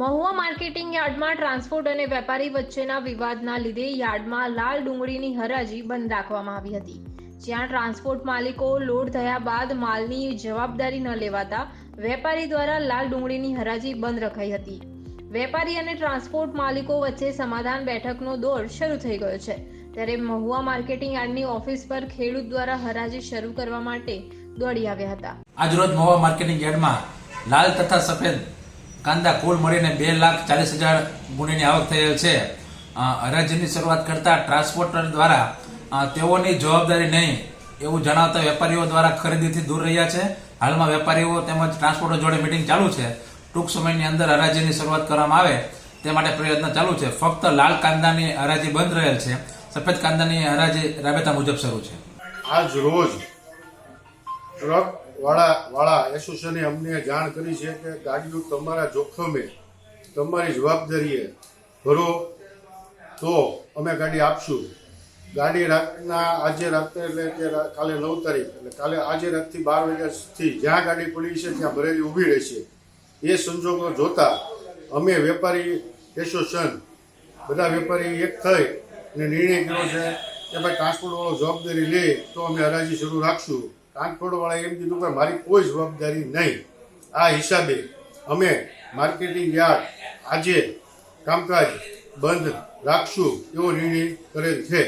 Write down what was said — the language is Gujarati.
મહુવા માર્કેટિંગ યાર્ડમાં ટ્રાન્સપોર્ટ અને વેપારી વચ્ચેના વિવાદના લીધે યાર્ડમાં લાલ ડુંગળીની હરાજી બંધ રાખવામાં આવી હતી. જ્યાં ટ્રાન્સપોર્ટ માલિકો લોડ થયા બાદ માલની જવાબદારી ન લેવાતા વેપારી દ્વારા લાલ ડુંગળીની હરાજી બંધ રખાઈ હતી. વેપારી અને ટ્રાન્સપોર્ટ માલિકો વચ્ચે સમાધાન બેઠકનો દોર શરૂ થઈ ગયો છે. ત્યારે મહુવા માર્કેટિંગ યાર્ડની ઓફિસ પર ખેડૂત દ્વારા હરાજી શરૂ કરવા માટે દોડી આવ્યા હતા. આજરોજ મહુવા માર્કેટિંગ યાર્ડમાં લાલ તથા સફેદ કાંદા કુલ મળીને બે લાખ ચાલીસ હજાર ગુણીની આવક થયેલ છે. હરાજીની શરૂઆત કરતા ટ્રાન્સપોર્ટર દ્વારા તેઓની જવાબદારી નહીં એવું જણાવતા વેપારીઓ દ્વારા ખરીદીથી દૂર રહ્યા છે. હાલમાં વેપારીઓ તેમજ ટ્રાન્સપોર્ટર જોડે મિટિંગ ચાલુ છે. ટૂંક સમયની અંદર હરાજીની શરૂઆત કરવામાં આવે તે માટે પ્રયત્ન ચાલુ છે. ફક્ત લાલ કાંદાની હરાજી બંધ રહેલ છે. સફેદ કાંદાની હરાજી રાબેતા મુજબ શરૂ છે. આજ રોજ ટ્રક વાળા વાળા એસોસિએશને અમને જાણ કરી છે કે ગાડીઓ તમારા જોખમે તમારી જવાબદારીએ ભરો તો અમે ગાડી આપશું. ગાડી રાતના આજે રાત્રે એટલે કે કાલે નવ તારીખ, એટલે કાલે આજે રાતથી બાર વાગ્યાથી જ્યાં ગાડી પડી છે ત્યાં ભરેલી ઊભી રહેશે. એ સંજોગો જોતા અમે વેપારી એસોસિએશન, બધા વેપારી એક થઈ અને નિર્ણય કર્યો છે કે ભાઈ ટ્રાન્સપોર્ટવાળો જવાબદારી લે તો અમે હરાજી શરૂ રાખશું. ટ્રાન્સપોર્ટ વાળાએ એમ કીધું કે મારી કોઈ જવાબદારી નહીં. આ હિસાબે અમે માર્કેટિંગ યાર્ડ આજે કામકાજ બંધ રાખશું એવો નિર્ણય કરેલ છે.